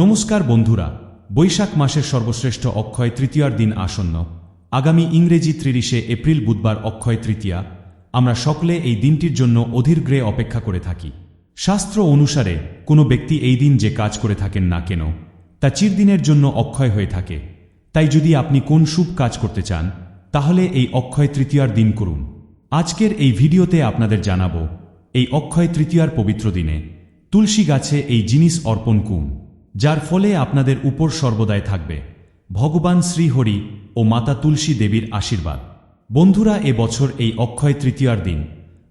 নমস্কার বন্ধুরা, বৈশাখ মাসের সর্বশ্রেষ্ঠ অক্ষয় তৃতীয়ার দিন আসন্ন। আগামী ইংরেজি ত্রিশে এপ্রিল বুধবার অক্ষয় তৃতীয়া। আমরা সকলে এই দিনটির জন্য অধীরগ্রে অপেক্ষা করে থাকি। শাস্ত্র অনুসারে, কোনো ব্যক্তি এই দিন যে কাজ করে থাকেন না কেন, তা চিরদিনের জন্য অক্ষয় হয়ে থাকে। তাই যদি আপনি কোন শুভ কাজ করতে চান, তাহলে এই অক্ষয় তৃতীয়ার দিন করুন। আজকের এই ভিডিওতে আপনাদের জানাব, এই অক্ষয় তৃতীয়ার পবিত্র দিনে তুলসী গাছে এই জিনিস অর্পণ কুন যার ফলে আপনাদের উপর সর্বদাই থাকবে। ভগবান শ্রীহরি ও মাতা তুলসী দেবীর আশীর্বাদ। বন্ধুরা, এ বছর এই অক্ষয় তৃতীয়ার দিন।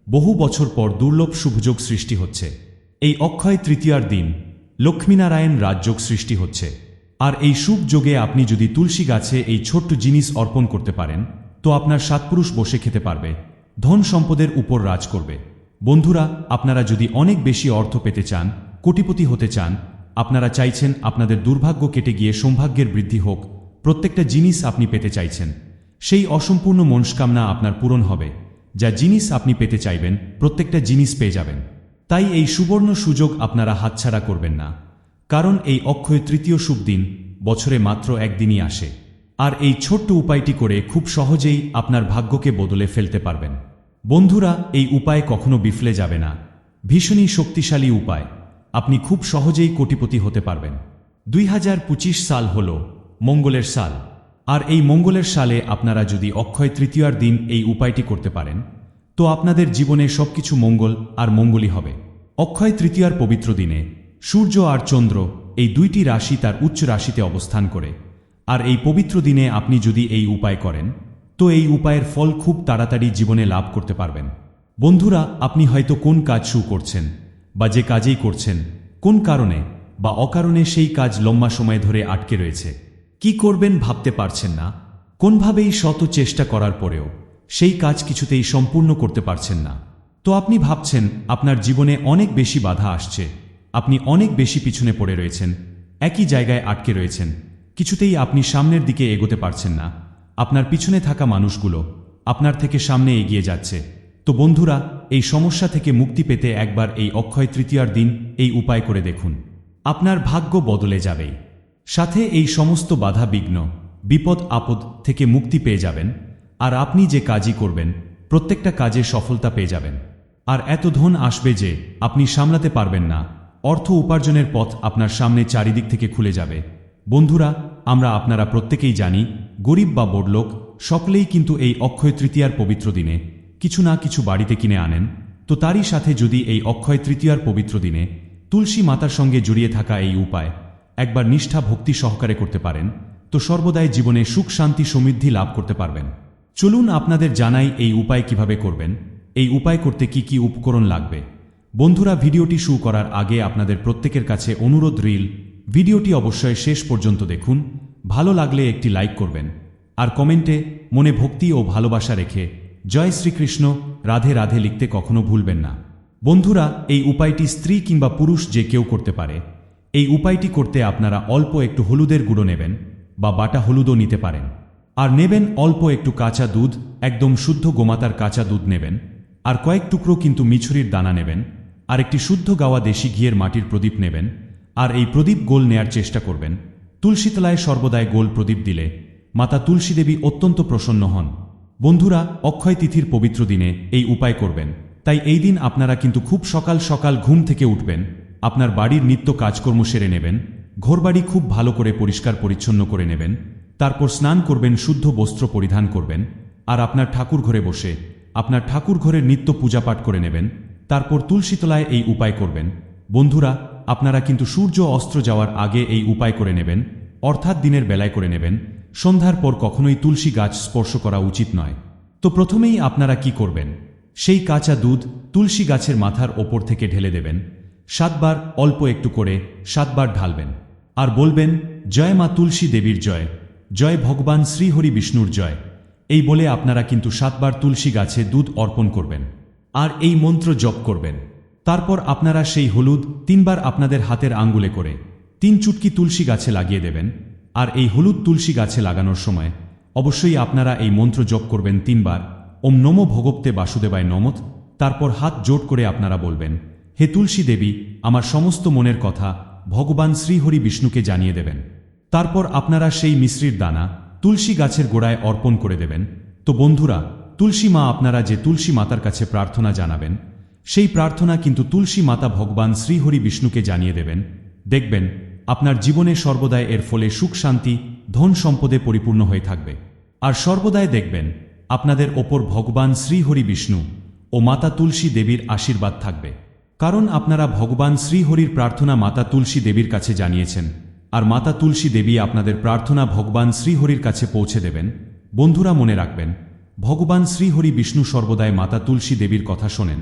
বহু বছর পর দুর্লভ শুভযোগ সৃষ্টি হচ্ছে। এই অক্ষয় তৃতীয়ার দিন লক্ষ্মীনারায়ণ রাজযোগ সৃষ্টি হচ্ছে। আর এই শুভ যোগে আপনি যদি তুলসী গাছে এই ছোট্ট জিনিস অর্পণ করতে পারেন, তো আপনার সাতপুরুষ বসে খেতে পারবে। ধন সম্পদের উপর রাজ করবে। বন্ধুরা, আপনারা যদি অনেক বেশি অর্থ পেতে চান, কোটিপতি হতে চান আপনারা চাইছেন আপনাদের দুর্ভাগ্য কেটে গিয়ে সৌভাগ্যের বৃদ্ধি হোক, প্রত্যেকটা জিনিস আপনি পেতে চাইছেন। সেই অসম্পূর্ণ মনস্কামনা আপনার পূরণ হবে। যা জিনিস আপনি পেতে চাইবেন, প্রত্যেকটা জিনিস পেয়ে যাবেন। তাই এই সুবর্ণ সুযোগ আপনারা হাতছাড়া করবেন না। কারণ এই অক্ষয় তৃতীয় শুভ দিন বছরে মাত্র একদিনই আসে। আর এই ছোট্ট উপায়টি করে খুব সহজেই আপনার ভাগ্যকে বদলে ফেলতে পারবেন। বন্ধুরা, এই উপায় কখনো বিফলে যাবে না। ভীষণই শক্তিশালী উপায়। আপনি খুব সহজেই কোটিপতি হতে পারবেন। দুই হাজার পঁচিশ সাল হল মঙ্গলের সাল। আর এই মঙ্গলের সালে আপনারা যদি অক্ষয় তৃতীয়ার দিন এই উপায়টি করতে পারেন, তো আপনাদের জীবনে সবকিছু মঙ্গল আর মঙ্গলই হবে। অক্ষয় তৃতীয়ার পবিত্র দিনে সূর্য আর চন্দ্র এই দুইটি রাশি তার উচ্চ রাশিতে অবস্থান করে। আর এই পবিত্র দিনে আপনি যদি এই উপায় করেন, তো এই উপায়ের ফল খুব তাড়াতাড়ি জীবনে লাভ করতে পারবেন। বন্ধুরা, আপনি হয়তো কোন কাজ শুরু করছেন? বা যে কাজেই করছেন, কোন কারণে বা অকারণে সেই কাজ লম্বা সময় ধরে আটকে রয়েছে? কি করবেন ভাবতে পারছেন না? কোনভাবেই শত চেষ্টা করার পরেও সেই কাজ কিছুতেই সম্পূর্ণ করতে পারছেন না। তো আপনি ভাবছেন, আপনার জীবনে অনেক বেশি বাধা আসছে, আপনি অনেক বেশি পিছনে পড়ে রয়েছেন, একই জায়গায় আটকে রয়েছেন, কিছুতেই আপনি সামনের দিকে এগোতে পারছেন না। আপনার পিছনে থাকা মানুষগুলো আপনার থেকে সামনে এগিয়ে যাচ্ছে। তো বন্ধুরা, এই সমস্যা থেকে মুক্তি পেতে একবার এই অক্ষয় তৃতীয়ার দিন এই উপায় করে দেখুন। আপনার ভাগ্য বদলে যাবেই। সাথে এই সমস্ত বাধা বিঘ্ন, বিপদ আপদ থেকে মুক্তি পেয়ে যাবেন, আর আপনি যে কাজই করবেন, প্রত্যেকটা কাজে সফলতা পেয়ে যাবেন। আর এত ধন আসবে যে আপনি সামলাতে পারবেন না। অর্থ উপার্জনের পথ আপনার সামনে চারিদিক থেকে খুলে যাবে। বন্ধুরা, আমরা আপনারা প্রত্যেকেই জানি, গরিব বা বড়লোক, সকলেই কিন্তু এই অক্ষয় তৃতীয়ার পবিত্র দিনে কিছু না কিছু বাড়িতে কিনে আনেন, তো তারই সাথে যদি এই অক্ষয় তৃতীয়ার পবিত্র দিনে তুলসী মাতার সঙ্গে জড়িয়ে থাকা এই উপায় একবার নিষ্ঠা ভক্তি সহকারে করতে পারেন, তো সর্বদাই জীবনে সুখ, শান্তি, সমৃদ্ধি লাভ করতে পারবেন। চলুন আপনাদের জানাই এই উপায় কীভাবে করবেন, এই উপায় করতে কি কি উপকরণ লাগবে। বন্ধুরা, ভিডিওটি শুরু করার আগে আপনাদের প্রত্যেকের কাছে অনুরোধ রিল ভিডিওটি অবশ্যই শেষ পর্যন্ত দেখুন, ভালো লাগলে একটি লাইক করবেন, আর কমেন্টে মনে ভক্তি ও ভালোবাসা রেখে জয় শ্রীকৃষ্ণ, রাধে রাধে লিখতে কখনো ভুলবেন না। বন্ধুরা, এই উপায়টি স্ত্রী কিংবা পুরুষ যে কেউ করতে পারে। এই উপায়টি করতে আপনারা অল্প একটু হলুদের গুঁড়ো নেবেন বা বাটা হলুদও নিতে পারেন। আর নেবেন অল্প একটু কাঁচা দুধ, একদম শুদ্ধ গোমাতার কাঁচা দুধ নেবেন। আর কয়েক টুকরো কিন্তু মিছুরির দানা নেবেন। আর একটি শুদ্ধ গাওয়া দেশি ঘিয়ের মাটির প্রদীপ নেবেন। আর এই প্রদীপ গোল নেয়ার চেষ্টা করবেন। তুলসীতলায় সর্বদাই গোল প্রদীপ দিলে মাতা তুলসী দেবী অত্যন্ত প্রসন্ন হন। বন্ধুরা, অক্ষয় তিথির পবিত্র দিনে এই উপায় করবেন। তাই এই দিন আপনারা কিন্তু খুব সকাল সকাল ঘুম থেকে উঠবেন, আপনার বাড়ির নিত্য কাজকর্ম সেরে নেবেন, ঘরবাড়ি খুব ভালো করে পরিষ্কার পরিচ্ছন্ন করে নেবেন, তারপর স্নান করবেন, শুদ্ধ বস্ত্র পরিধান করবেন, আর আপনার ঠাকুর ঘরে বসে আপনার ঠাকুর ঘরের নিত্য পূজাপাঠ করে নেবেন, তারপর তুলসীতলায় এই উপায় করবেন। বন্ধুরা, আপনারা কিন্তু সূর্য অস্ত্র যাওয়ার আগে এই উপায় করে নেবেন, অর্থাৎ দিনের বেলায় করে নেবেন সন্ধ্যার পর কখনোই তুলসী গাছ স্পর্শ করা উচিত নয়। তো প্রথমেই আপনারা কি করবেন? সেই কাঁচা দুধ তুলসী গাছের মাথার ওপর থেকে ঢেলে দেবেন। সাতবার অল্প একটু করে সাতবার ঢালবেন। আর বলবেন, জয় মা তুলসী দেবীর জয়। জয় ভগবান শ্রীহরি বিষ্ণুর জয়। এই বলে আপনারা কিন্তু সাতবার তুলসী গাছে দুধ অর্পণ করবেন। আর এই মন্ত্র জপ করবেন। তারপর আপনারা সেই হলুদ তিনবার আপনাদের হাতের আঙ্গুলে করে তিন চুটকি তুলসী গাছে লাগিয়ে দেবেন। আর এই হলুদ তুলসী গাছে লাগানোর সময় অবশ্যই আপনারা এই মন্ত্র জপ করবেন তিনবার। ওম নমো ভগবতে বাসুদেবায় নমত তারপর হাত জোট করে আপনারা বলবেন, হে তুলসী দেবী, আমার সমস্ত মনের কথা ভগবান শ্রীহরি বিষ্ণুকে জানিয়ে দেবেন। তারপর আপনারা সেই মিশ্রির দানা তুলসী গাছের গোড়ায় অর্পণ করে দেবেন। তো বন্ধুরা, তুলসী মা আপনারা যে তুলসী মাতার কাছে প্রার্থনা জানাবেন, সেই প্রার্থনা কিন্তু তুলসী মাতা ভগবান শ্রীহরি বিষ্ণুকে জানিয়ে দেবেন। দেখবেন আপনার জীবনে সর্বদাই এর ফলে সুখ, শান্তি, ধন সম্পদে পরিপূর্ণ হয়ে থাকবে। আর সর্বদাই দেখবেন, আপনাদের ওপর ভগবান শ্রীহরি বিষ্ণু ও মাতা তুলসী দেবীর আশীর্বাদ থাকবে। কারণ আপনারা ভগবান শ্রীহরির প্রার্থনা মাতা তুলসী দেবীর কাছে জানিয়েছেন। আর মাতা তুলসী দেবী আপনাদের প্রার্থনা ভগবান শ্রীহরির কাছে পৌঁছে দেবেন। বন্ধুরা, মনে রাখবেন, ভগবান শ্রীহরি বিষ্ণু সর্বদাই মাতা তুলসী দেবীর কথা শোনেন।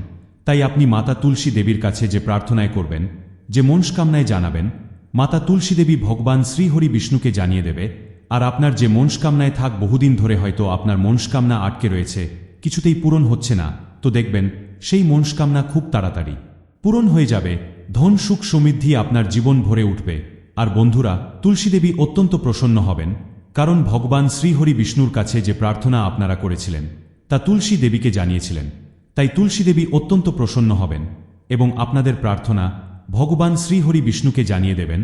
তাই আপনি মাতা তুলসী দেবীর কাছে যে প্রার্থনায় করবেন, যে মনস্কামনায় জানাবেন মাতা তুলসী দেবী ভগবান শ্রীহরি বিষ্ণুকে জানিয়ে দেবে, আর আপনার যে মনস্কামনায় থাক, বহুদিন ধরে হয়তো আপনার মনস্কামনা আটকে রয়েছে, কিছুতেই পূরণ হচ্ছে না। তো দেখবেন, সেই মনস্কামনা খুব তাড়াতাড়ি। পূরণ হয়ে যাবে, ধন সুখ সমৃদ্ধি আপনার জীবন ভরে উঠবে। আর বন্ধুরা, তুলসী দেবী অত্যন্ত প্রসন্ন হবেন, কারণ ভগবান শ্রীহরি বিষ্ণুর কাছে যে প্রার্থনা আপনারা করেছিলেন, তা তুলসী দেবীকে জানিয়েছিলেন। তাই তুলসী দেবী অত্যন্ত প্রসন্ন হবেন এবং আপনাদের প্রার্থনা ভগবান শ্রীহরি বিষ্ণুকে জানিয়ে দেবেন,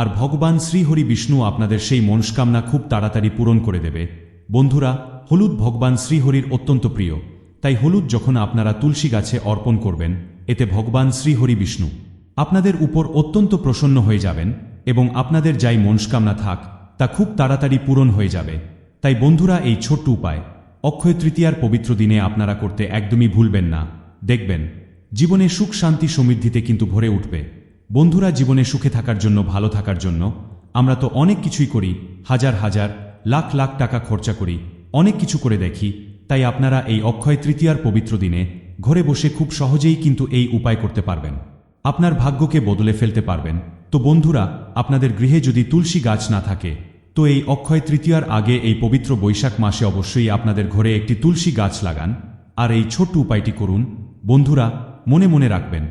আর ভগবান শ্রীহরি বিষ্ণু আপনাদের সেই মনস্কামনা খুব তাড়াতাড়ি পূরণ করে দেবে। বন্ধুরা, হলুদ ভগবান শ্রীহরির অত্যন্ত প্রিয়। তাই হলুদ যখন আপনারা তুলসী গাছে অর্পণ করবেন, এতে ভগবান শ্রীহরি বিষ্ণু আপনাদের উপর অত্যন্ত প্রসন্ন হয়ে যাবেন এবং আপনাদের যাই মনস্কামনা থাক, তা খুব তাড়াতাড়ি পূরণ হয়ে যাবে। তাই বন্ধুরা, এই ছোট্ট উপায় অক্ষয় তৃতীয়ার পবিত্র দিনে আপনারা করতে একদমই ভুলবেন না। দেখবেন জীবনে সুখ, শান্তি, সমৃদ্ধিতে কিন্তু ভরে উঠবে। বন্ধুরা, জীবনে সুখে থাকার জন্য, ভালো থাকার জন্য আমরা তো অনেক কিছুই করি, হাজার হাজার, লাখ লাখ টাকা খরচা করি, অনেক কিছু করে দেখি, তাই আপনারা এই অক্ষয় তৃতীয়ার পবিত্র দিনে ঘরে বসে খুব সহজেই কিন্তু এই উপায় করতে পারবেন। আপনার ভাগ্যকে বদলে ফেলতে পারবেন। তো বন্ধুরা, আপনাদের গৃহে যদি তুলসী গাছ না থাকে, তো এই অক্ষয় তৃতীয়ার আগে এই পবিত্র বৈশাখ মাসে অবশ্যই আপনাদের ঘরে একটি তুলসী গাছ লাগান। আর এই ছোট্ট উপায়টি করুন। বন্ধুরা মনে মনে রাখবেন,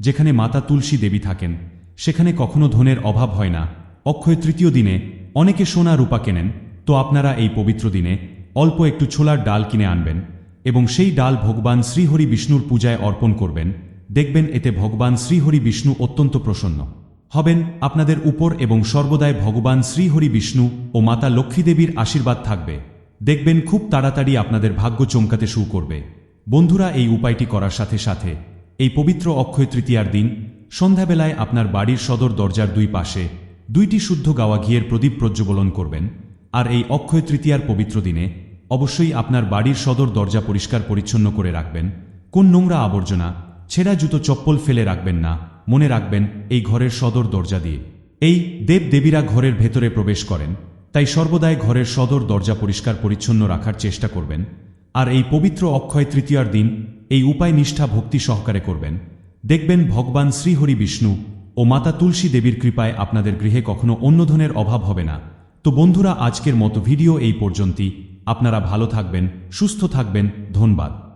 যেখানে মাতা তুলসী দেবী থাকেন, সেখানে কখনো ধনের অভাব হয় না। অক্ষয় তৃতীয় দিনে অনেকে সোনা রূপা কেনেন, তো আপনারা এই পবিত্র দিনে অল্প একটু ছোলার ডাল কিনে আনবেন এবং সেই ডাল ভগবান শ্রীহরি বিষ্ণুর পূজায় অর্পণ করবেন। দেখবেন এতে ভগবান শ্রীহরি বিষ্ণু অত্যন্ত প্রসন্ন। হবেন আপনাদের উপর এবং সর্বদাই ভগবান শ্রীহরি বিষ্ণু ও মাতা লক্ষ্মী দেবীর আশীর্বাদ থাকবে। দেখবেন খুব তাড়াতাড়ি আপনাদের ভাগ্য চমকাতে শুরু করবে। বন্ধুরা, এই উপায়টি করার সাথে সাথে এই পবিত্র অক্ষয় তৃতীয়ার দিন, সন্ধ্যাবেলায় আপনার বাড়ির সদর দরজার দুই পাশে দুইটি শুদ্ধ গাওয়া ঘিয়ের প্রদীপ প্রজ্বলন করবেন। আর এই অক্ষয় তৃতীয়ার পবিত্র দিনে অবশ্যই আপনার বাড়ির সদর দরজা পরিষ্কার পরিচ্ছন্ন করে রাখবেন। কোন নোংরা আবর্জনা, ছেঁড়া জুতো চপ্পল ফেলে রাখবেন না। মনে রাখবেন, এই ঘরের সদর দরজা দিয়ে। এই দেব দেবীরা ঘরের ভেতরে প্রবেশ করেন, তাই সর্বদাই ঘরের সদর দরজা পরিষ্কার পরিচ্ছন্ন রাখার চেষ্টা করবেন। আর এই পবিত্র অক্ষয় তৃতীয়ার দিন এই উপায় নিষ্ঠা ভক্তি সহকারে করবেন। দেখবেন ভগবান শ্রীহরি বিষ্ণু ও মাতা তুলসী দেবীর কৃপায় আপনাদের গৃহে কখনো অন্য ধনের অভাব হবে না। তো বন্ধুরা, আজকের মতো ভিডিও এই পর্যন্তই। আপনারা ভালো থাকবেন, সুস্থ থাকবেন। ধন্যবাদ।